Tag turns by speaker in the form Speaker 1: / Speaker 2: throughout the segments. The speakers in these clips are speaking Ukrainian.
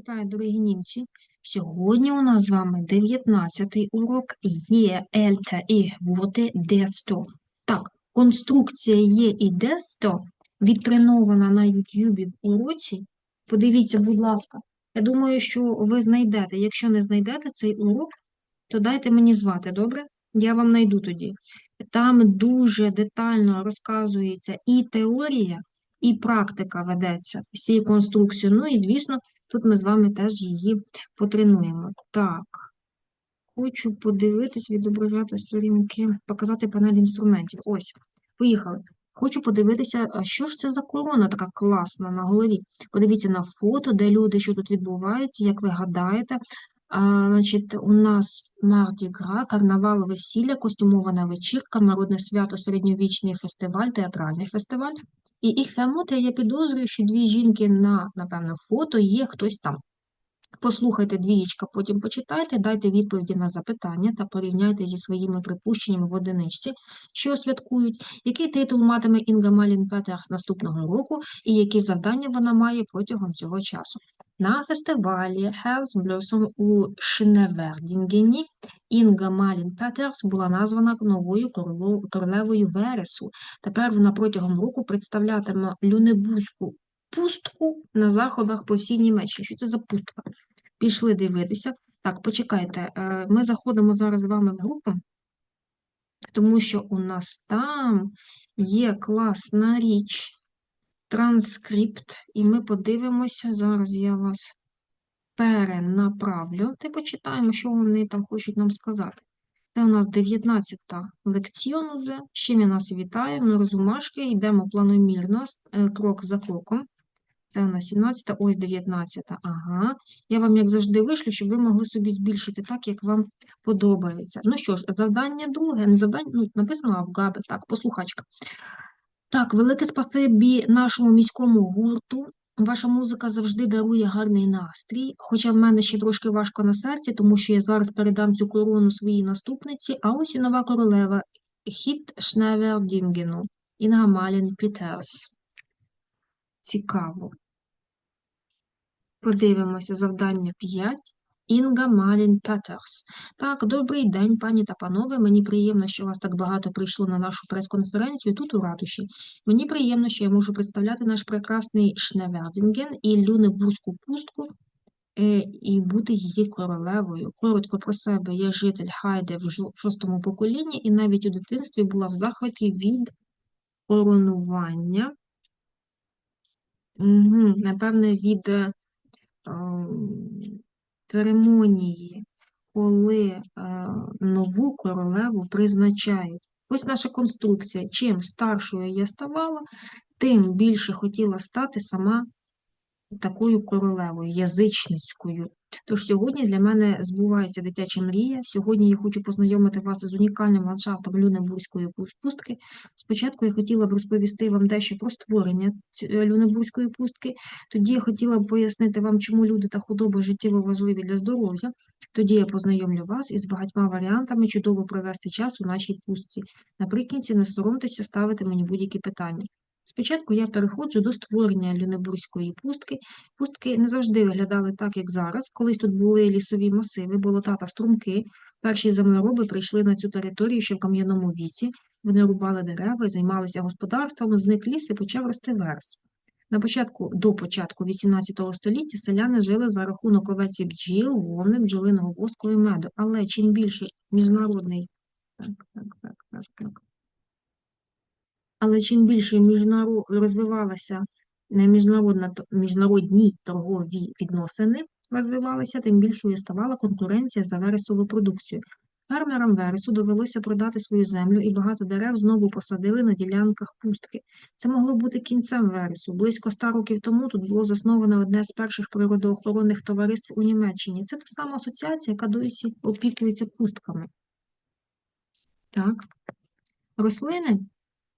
Speaker 1: Вітаю, дорогі німці! Сьогодні у нас з вами 19-й урок є ельта і гурти десто. Так, конструкція є і десто відтренована на YouTube в уроці. Подивіться, будь ласка. Я думаю, що ви знайдете. Якщо не знайдете цей урок, то дайте мені звати, добре? Я вам знайду тоді. Там дуже детально розказується і теорія, і практика ведеться з цією конструкцією. Ну і, звісно, тут ми з вами теж її потренуємо. Так, хочу подивитись, відображати сторінки, показати панель інструментів. Ось, поїхали. Хочу подивитися, що ж це за корона така класна на голові. Подивіться на фото, де люди, що тут відбувається, як ви гадаєте. А, значить, у нас Марді Гра, карнавал, весілля, костюмована вечірка, народне свято, середньовічний фестиваль, театральний фестиваль. І їх фемуте, я підозрюю, що дві жінки на, напевно, фото є хтось там. Послухайте двієчка, потім почитайте, дайте відповіді на запитання та порівняйте зі своїми припущеннями в одиничці, що святкують, який титул матиме Інга Малін Петерс наступного року і які завдання вона має протягом цього часу. На фестивалі Health Blossom у Шневердінгені Інга Малін Петерс була названа новою королевою Вересу. Тепер вона протягом року представлятиме Люнебузьку пустку на заходах по всій Німеччині. Що це за пустка? Пішли дивитися. Так, почекайте, е, ми заходимо зараз з вами в групу, тому що у нас там є класна річ, транскрипт, і ми подивимося, зараз я вас перенаправлю, та почитаємо, що вони там хочуть нам сказати. Це у нас 19-та лекціон уже. Чим я нас вітаю? Ми розумашки, йдемо планомірно, е, крок за кроком. Це у нас 17, ось 19. Ага. Я вам, як завжди, вишлю, щоб ви могли собі збільшити так, як вам подобається. Ну що ж, завдання друге, не завдання, ну, написано Авгаби, так, послухачка. Так, велике спасибі нашому міському гурту. Ваша музика завжди дарує гарний настрій, хоча в мене ще трошки важко на серці, тому що я зараз передам цю корону своїй наступниці, а ось і нова королева Хіт Шневердінгену, Інга Малін Пітерс. Цікаво. Подивимося завдання 5. Інга Малін Петерс. Так, добрий день, пані та панове. Мені приємно, що вас так багато прийшло на нашу прес-конференцію тут у ратуші. Мені приємно, що я можу представляти наш прекрасний Шневердінген і Люнебузьку пустку е, і бути її королевою. Коротко про себе, я житель Хайде в шостому поколінні і навіть у дитинстві була в захваті від коронування. Угу, напевне, від е, церемонії, коли е, нову королеву призначають. Ось наша конструкція. Чим старшою я ставала, тим більше хотіла стати сама такою королевою, язичницькою. Тож сьогодні для мене збувається дитяча мрія. Сьогодні я хочу познайомити вас з унікальним ландшафтом Люнебурзької пустки. Спочатку я хотіла б розповісти вам дещо про створення е, Люнебурзької пустки. Тоді я хотіла б пояснити вам, чому люди та худоба життєво важливі для здоров'я. Тоді я познайомлю вас із багатьма варіантами чудово провести час у нашій пустці. Наприкінці не соромтеся ставити мені будь-які питання. Спочатку я переходжу до створення Люнебурзької пустки. Пустки не завжди виглядали так, як зараз. Колись тут були лісові масиви, болота та струмки. Перші землероби прийшли на цю територію ще в кам'яному віці. Вони рубали дерева, займалися господарством, зник ліс і почав рости верес. На початку, до початку XVIII століття селяни жили за рахунок овець і бджіл, вовни, бджолиного воску і меду. Але чим більше міжнародний так, так, так, так, так. Але чим більше міжнаро... розвивалася міжнародна, міжнародні торгові відносини розвивалися, тим більшою ставала конкуренція за вересову продукцію. Фермерам вересу довелося продати свою землю, і багато дерев знову посадили на ділянках пустки. Це могло бути кінцем вересу. Близько ста років тому тут було засновано одне з перших природоохоронних товариств у Німеччині. Це та сама асоціація, яка досі опікується пустками. Так. Рослини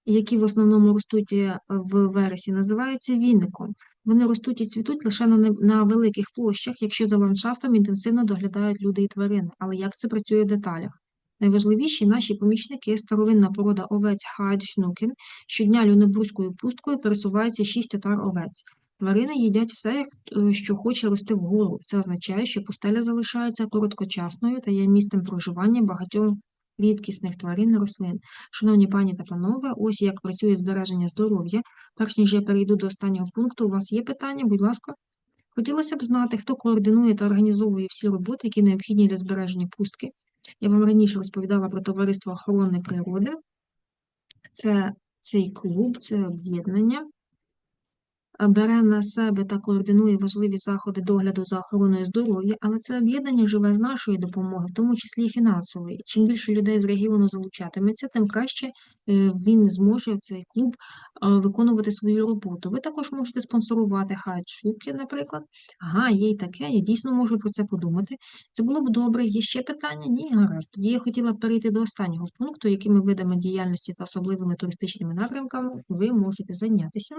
Speaker 1: які в основному ростуть е, в вересі, називаються віником. Вони ростуть і цвітуть лише на, на великих площах, якщо за ландшафтом інтенсивно доглядають люди і тварини. Але як це працює в деталях? Найважливіші наші помічники, старовинна порода овець Хайдшнукен, щодня люнебузькою пусткою пересувається шість отар овець. Тварини їдять все, е, що хоче рости вгору. Це означає, що пустеля залишається короткочасною та є місцем проживання багатьох рідкісних тварин і рослин. Шановні пані та панове, ось як працює збереження здоров'я. Перш ніж я перейду до останнього пункту, у вас є питання, будь ласка. Хотілося б знати, хто координує та організовує всі роботи, які необхідні для збереження пустки. Я вам раніше розповідала про товариство охорони природи. Це цей клуб, це об'єднання бере на себе та координує важливі заходи догляду за охороною здоров'я, але це об'єднання живе з нашої допомоги, в тому числі і фінансової. Чим більше людей з регіону залучатиметься, тим краще е, він зможе цей клуб е, виконувати свою роботу. Ви також можете спонсорувати хайт шубки, наприклад. Ага, є й таке, я дійсно можу про це подумати. Це було б добре. Є ще питання? Ні, гаразд. Тоді я хотіла перейти до останнього пункту, якими видами діяльності та особливими туристичними напрямками ви можете зайнятися.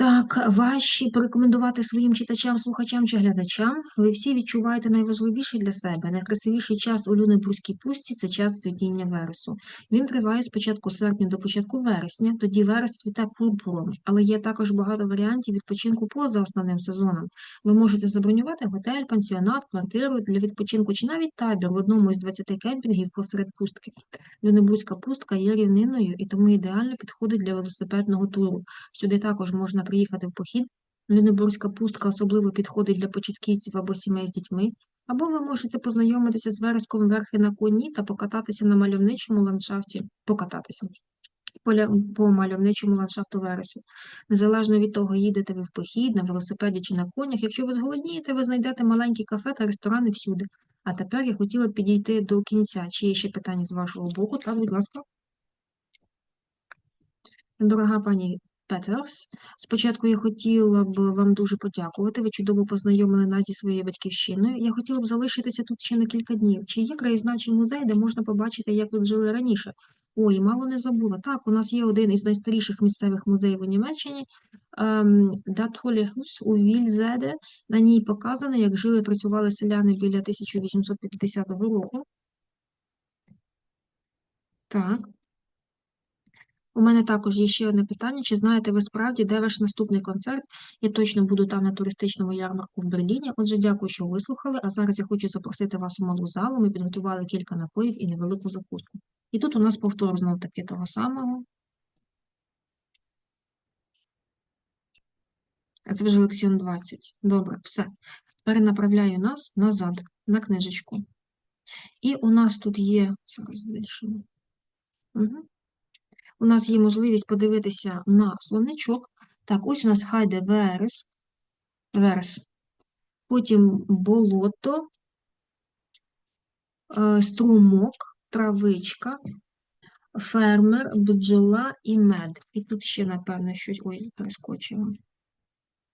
Speaker 1: Так, ваші порекомендувати своїм читачам, слухачам чи глядачам. Ви всі відчуваєте найважливіше для себе. Найкрасивіший час у Люнебурзькій пустці це час цвітіння вересу. Він триває з початку серпня до початку вересня, тоді верес цвіте пурпуром, але є також багато варіантів відпочинку поза основним сезоном. Ви можете забронювати готель, пансіонат, квартиру для відпочинку чи навіть табір в одному із 20 кемпінгів посеред пустки. Люнебурзька пустка є рівниною і тому ідеально підходить для велосипедного туру. Сюди також можна приїхати в похід. Люнебурзька пустка особливо підходить для початківців або сімей з дітьми, або ви можете познайомитися з вереском верхи на коні та покататися на мальовничому ландшафті, покататися по мальовничому ландшафту вересу. Незалежно від того, їдете ви в похід, на велосипеді чи на конях. Якщо ви зголоднієте, ви знайдете маленькі кафе та ресторани всюди. А тепер я хотіла б підійти до кінця. Чи є ще питання з вашого боку? Так, будь ласка. Дорога пані Петерс. Спочатку я хотіла б вам дуже подякувати. Ви чудово познайомили нас зі своєю батьківщиною. Я хотіла б залишитися тут ще на кілька днів. Чи є краєзнавчий музей, де можна побачити, як тут жили раніше? Ой, мало не забула. Так, у нас є один із найстаріших місцевих музеїв у Німеччині Датхолігус у Вільзеде. На ній показано, як жили і працювали селяни біля 1850 року. Так. У мене також є ще одне питання. Чи знаєте ви справді, де ваш наступний концерт? Я точно буду там на туристичному ярмарку в Берліні. Отже, дякую, що вислухали. А зараз я хочу запросити вас у малу залу. Ми підготували кілька напоїв і невелику закуску. І тут у нас повтор знов таки того самого. А це вже лексіон 20. Добре, все. Перенаправляю нас назад на книжечку. І у нас тут є. Зараз збільшимо. Угу у нас є можливість подивитися на словничок. Так, ось у нас хайде верес, верес, потім болото, е, струмок, травичка, фермер, бджола і мед. І тут ще, напевно, щось. Ой, перескочимо.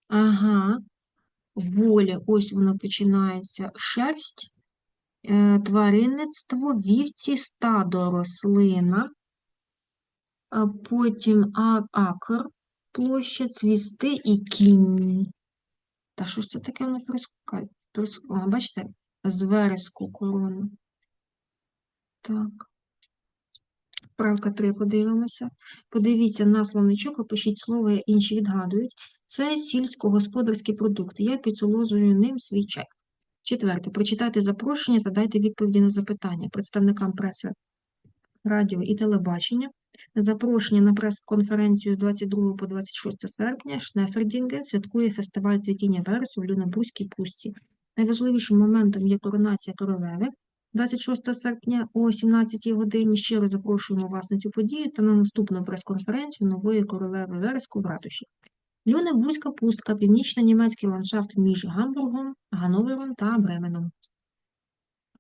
Speaker 1: Ага, в волі, ось воно починається шерсть, е, тваринництво, вівці, стадо, рослина, потім акр, площа, цвісти і кінь. Та що ж це таке воно прискакає? Бачите, з вереску корону. Так. Правка 3 подивимося. Подивіться на словничок, опишіть слово, інші відгадують. Це сільськогосподарські продукти. Я підсоложую ним свій чай. Четверте. Прочитайте запрошення та дайте відповіді на запитання представникам преси, радіо і телебачення. Запрошення на прес-конференцію з 22 по 26 серпня Шнефердінген святкує фестиваль цвітіння вересу в Люнебузькій пустці. Найважливішим моментом є коронація королеви 26 серпня о 17 годині. Щиро запрошуємо вас на цю подію та на наступну прес-конференцію нової королеви Вереску в ратуші. Люнебузька пустка, північно-німецький ландшафт між Гамбургом, Гановером та Бременом.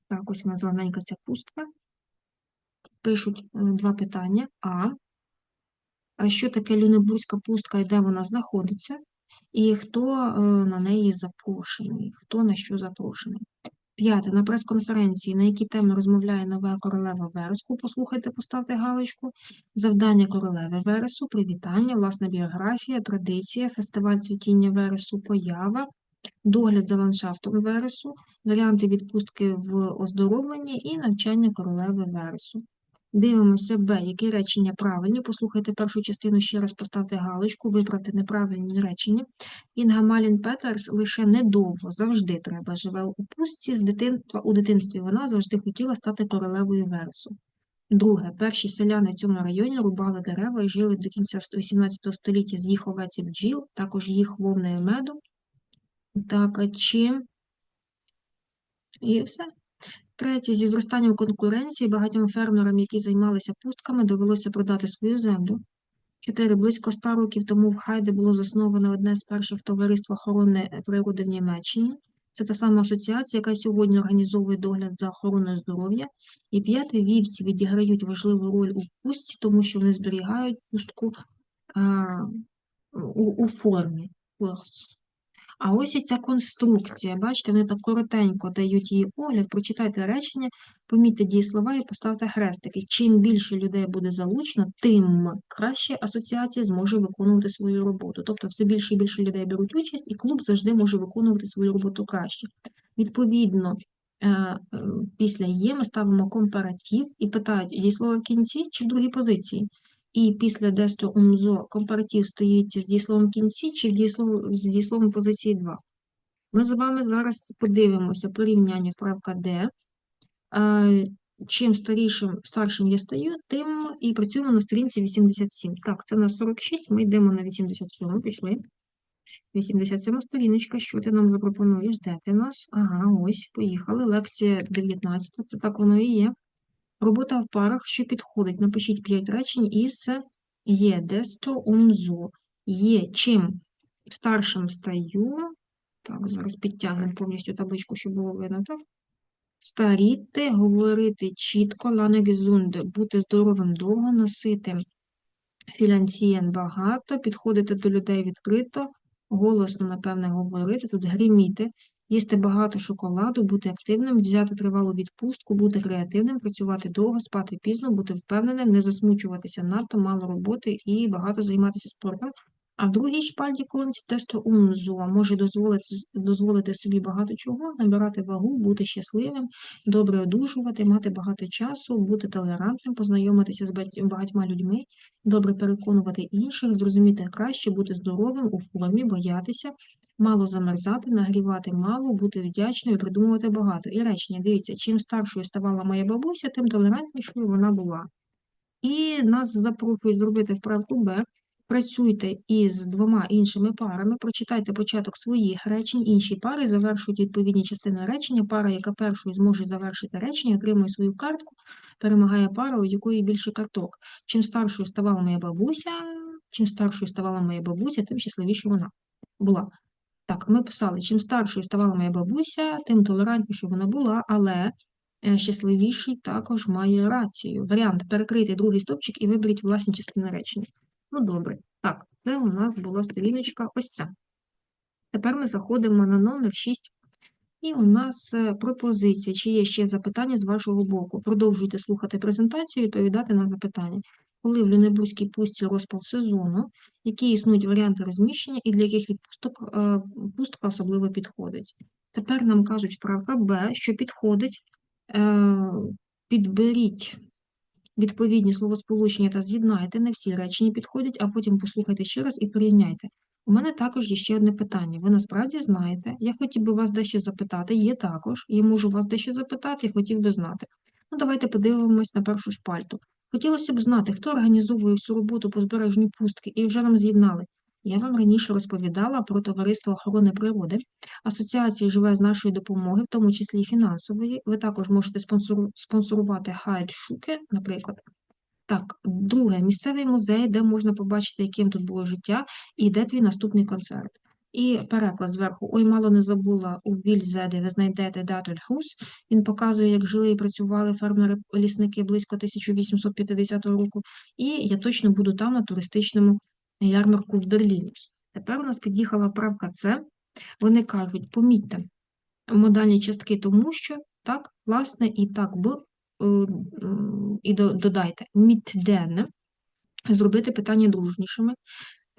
Speaker 1: Так, ось у нас зелененька ця пустка пишуть е, два питання. А що таке Люнебурзька пустка і де вона знаходиться, і хто е, на неї запрошений, хто на що запрошений. П'яте. На прес-конференції, на які теми розмовляє нова королева Вереску, послухайте, поставте галочку. Завдання королеви Вересу, привітання, власна біографія, традиція, фестиваль цвітіння Вересу, поява, догляд за ландшафтом Вересу, варіанти відпустки в оздоровленні і навчання королеви Вересу. Дивимося Б, які речення правильні. Послухайте першу частину ще раз, поставте галочку, виправте неправильні речення. Інга Малін Петерс лише недовго, завжди треба. Живе у пустці з дитинства. У дитинстві вона завжди хотіла стати королевою версу. Друге, перші селяни в цьому районі рубали дерева і жили до кінця 18 століття з їх овець і бджіл, також їх вовною меду. Так, а чим? І все. Третє, зі зростанням конкуренції багатьом фермерам, які займалися пустками, довелося продати свою землю. Чотири, близько ста років тому в Хайде було засновано одне з перших товариств охорони природи в Німеччині. Це та сама асоціація, яка сьогодні організовує догляд за охороною здоров'я. І п'яте, вівці відіграють важливу роль у пустці, тому що вони зберігають пустку а, у, у формі. А ось і ця конструкція. Бачите, вони так коротенько дають її огляд. Прочитайте речення, помітьте дієслова і поставте хрестики. Чим більше людей буде залучено, тим краще асоціація зможе виконувати свою роботу. Тобто, все більше і більше людей беруть участь, і клуб завжди може виконувати свою роботу краще. Відповідно, е, е, після є ми ставимо компаратив і питають дієслово в кінці чи в другій позиції. І після десто умзо компаратив стоїть з дієсловом кінці чи з дієсловом позиції 2. Ми з вами зараз подивимося порівняння вправка Д. Чим старішим, старшим я стаю, тим і працюємо на сторінці 87. Так, це на 46, ми йдемо на 87, пішли. 87 сторіночка, що ти нам запропонуєш? Де ти нас? Ага, ось, поїхали. Лекція 19, це так воно і є. Робота в парах, що підходить. Напишіть 5 речень із є десто умзо. Є чим старшим стаю. Так, зараз підтягнемо повністю табличку, щоб було видно, так? Старіти, говорити чітко, ланегезунде, бути здоровим довго, носити фінансієн багато, підходити до людей відкрито, голосно, напевне, говорити, тут гриміти, їсти багато шоколаду, бути активним, взяти тривалу відпустку, бути креативним, працювати довго, спати пізно, бути впевненим, не засмучуватися надто, мало роботи і багато займатися спортом. А в другій шпальті колонці тесто умзуа може дозволити, дозволити собі багато чого, набирати вагу, бути щасливим, добре одужувати, мати багато часу, бути толерантним, познайомитися з багатьма людьми, добре переконувати інших, зрозуміти краще, бути здоровим, у формі, боятися, мало замерзати, нагрівати мало, бути вдячною, придумувати багато. І речення, дивіться, чим старшою ставала моя бабуся, тим толерантнішою вона була. І нас запрошують зробити вправку Б. Працюйте із двома іншими парами, прочитайте початок своїх речень, інші пари завершують відповідні частини речення. Пара, яка першою зможе завершити речення, отримує свою картку, перемагає пара, у якої більше карток. Чим старшою ставала моя бабуся, чим старшою ставала моя бабуся, тим щасливіше вона була. Так, ми писали, чим старшою ставала моя бабуся, тим толерантнішою вона була, але е, щасливіший також має рацію. Варіант перекрити другий стопчик і виберіть власні частини речення. Ну, добре. Так, це у нас була сторіночка ось ця. Тепер ми заходимо на номер 6. І у нас е, пропозиція. Чи є ще запитання з вашого боку? Продовжуйте слухати презентацію і відповідати на запитання. Коли в Люнебузькій пустці розпал сезону, які існують варіанти розміщення і для яких відпусток е, пустка особливо підходить. Тепер нам кажуть вправка Б, що підходить, е, підберіть відповідні словосполучення та з'єднайте. Не всі речення підходять, а потім послухайте ще раз і порівняйте. У мене також є ще одне питання. Ви насправді знаєте, я хотів би вас дещо запитати, є також, я можу вас дещо запитати і хотів би знати. Ну, давайте подивимось на першу шпальту. Хотілося б знати, хто організовує всю роботу по збереженню пустки і вже нам з'єднали. Я вам раніше розповідала про Товариство охорони природи. Асоціація живе з нашої допомоги, в тому числі і фінансової. Ви також можете спонсору- спонсорувати Хайд Шуке, наприклад. Так, друге, місцевий музей, де можна побачити, яким тут було життя, і де твій наступний концерт. І переклад зверху. Ой, мало не забула, у Вільзеде ви знайдете Дательхус. Він показує, як жили і працювали фермери-лісники близько 1850 року. І я точно буду там на туристичному ярмарку в Берліні. Тепер у нас під'їхала вправка С. Вони кажуть, помітьте модальні частки тому, що так, власне, і так м, і до- додайте мідденне, зробити питання дружнішими.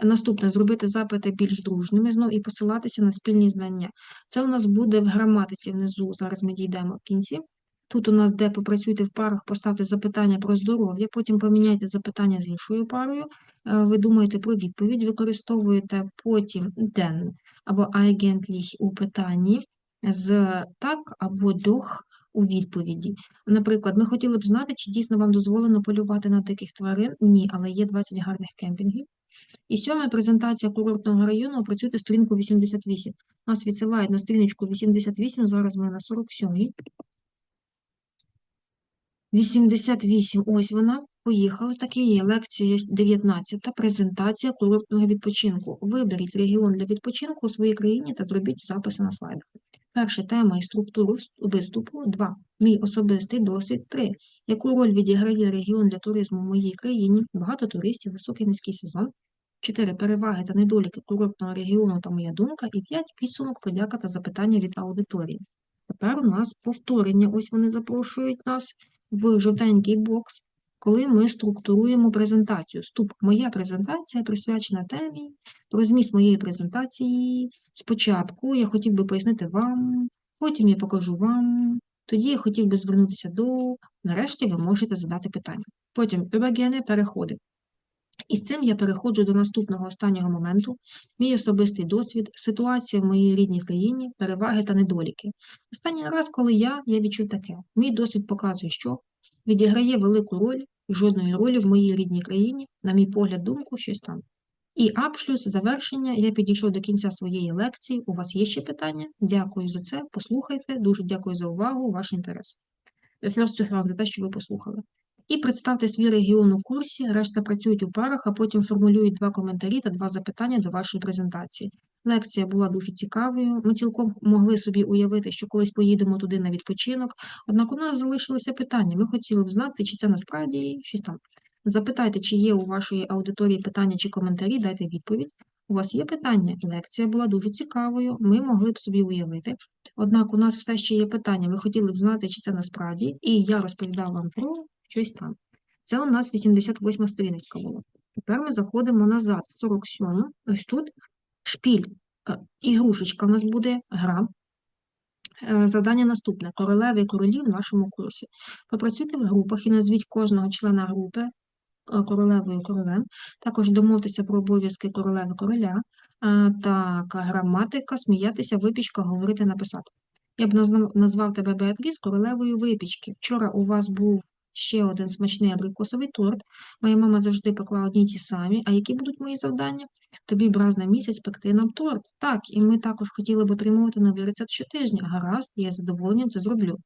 Speaker 1: Наступне зробити запити більш дружними знов і посилатися на спільні знання. Це у нас буде в граматиці внизу. Зараз ми дійдемо в кінці. Тут у нас де попрацюйте в парах, поставте запитання про здоров'я, потім поміняйте запитання з іншою парою. Е, Ви думаєте про відповідь, використовуєте потім den або eigentlich у питанні з так або doch у відповіді. Наприклад, ми хотіли б знати, чи дійсно вам дозволено полювати на диких тварин. Ні, але є 20 гарних кемпінгів. І сьома презентація курортного району. Опрацюйте сторінку 88. Нас відсилають на сторіночку 88, зараз ми на 47. 88, ось вона, поїхали. Так і є. Лекція 19, презентація курортного відпочинку. Виберіть регіон для відпочинку у своїй країні та зробіть записи на слайдах. Перше, тема і структуру виступу. Два. Мій особистий досвід. Три. Яку роль відіграє регіон для туризму в моїй країні? Багато туристів, високий низький сезон. 4. Переваги та недоліки курортного регіону та моя думка. І 5. Підсумок, подяка та запитання від аудиторії. Тепер у нас повторення. Ось вони запрошують нас в жовтенький бокс, коли ми структуруємо презентацію. Ступ. Моя презентація присвячена темі. Про зміст моєї презентації. Спочатку я хотів би пояснити вам, потім я покажу вам. Тоді я хотів би звернутися до. Нарешті ви можете задати питання. Потім übergene переходи. І з цим я переходжу до наступного останнього моменту. Мій особистий досвід, ситуація в моїй рідній країні, переваги та недоліки. Останній раз, коли я, я відчув таке. Мій досвід показує, що відіграє велику роль, жодної ролі в моїй рідній країні, на мій погляд, думку, щось там. І апшлюс, завершення, я підійшов до кінця своєї лекції. У вас є ще питання? Дякую за це. Послухайте. Дуже дякую за увагу, ваш інтерес. Я зараз цю за те, що ви послухали. І представте свій регіон у курсі, решта працюють у парах, а потім формулюють два коментарі та два запитання до вашої презентації. Лекція була дуже цікавою. Ми цілком могли собі уявити, що колись поїдемо туди на відпочинок. Однак у нас залишилося питання. Ми хотіли б знати, чи це насправді щось там. Запитайте, чи є у вашої аудиторії питання чи коментарі, дайте відповідь. У вас є питання? Лекція була дуже цікавою. Ми могли б собі уявити. Однак у нас все ще є питання. Ми хотіли б знати, чи це насправді, і я розповідав вам про щось там. Це у нас 88 сторіночка була. Тепер ми заходимо назад, в 47 Ось тут шпіль, е, ігрушечка у нас буде, гра. Е, Завдання наступне. Королеви і королі в нашому курсі. Попрацюйте в групах і назвіть кожного члена групи е, королевою королем. Також домовтеся про обов'язки королеви короля. Так, граматика, сміятися, випічка, говорити, написати. Я б назвав тебе Беатріс королевою випічки. Вчора у вас був ще один смачний абрикосовий торт. Моя мама завжди пекла одні ті самі. А які будуть мої завдання? Тобі б раз на місяць пекти нам торт. Так, і ми також хотіли б отримувати новий рецепт щотижня. Гаразд, я з задоволенням це зроблю.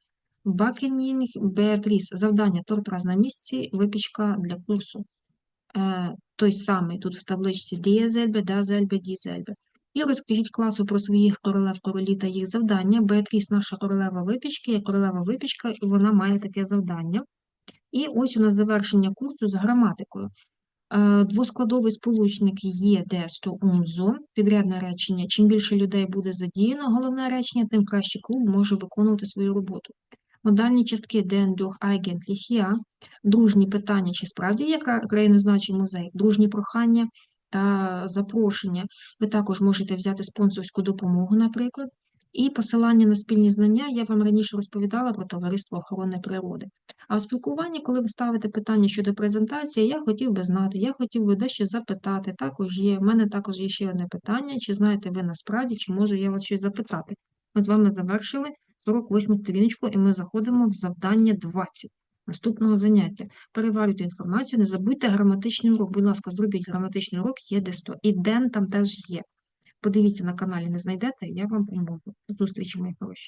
Speaker 1: Бакенінг Беатріс. Завдання торт раз на місяці, випічка для курсу. Е, той самий тут в табличці дієзельбе, дазельбе, дізельбе. І розкажіть класу про своїх королев королі та їх завдання. Беатріс наша королева випічки, є королева випічка, і вона має таке завдання. І ось у нас завершення курсу з граматикою. Е, Двоскладовий сполучник є десто умзо, підрядне речення. Чим більше людей буде задіяно, головне речення, тим краще клуб може виконувати свою роботу. Модальні частки den durch eigentlich ja, дружні питання, чи справді є кра- краєзнавчий музей, дружні прохання та запрошення. Ви також можете взяти спонсорську допомогу, наприклад. І посилання на спільні знання я вам раніше розповідала про товариство охорони природи. А в спілкуванні, коли ви ставите питання щодо презентації, я хотів би знати, я хотів би дещо запитати. Також є, в мене також є ще одне питання, чи знаєте ви насправді, чи можу я вас щось запитати. Ми з вами завершили 48 сторіночку, і ми заходимо в завдання 20 наступного заняття. Переварюйте інформацію, не забудьте граматичний урок. Будь ласка, зробіть граматичний урок, є де 100. І ден там теж є. Подивіться на каналі, не знайдете, я вам поможу. До зустрічі, мої хороші.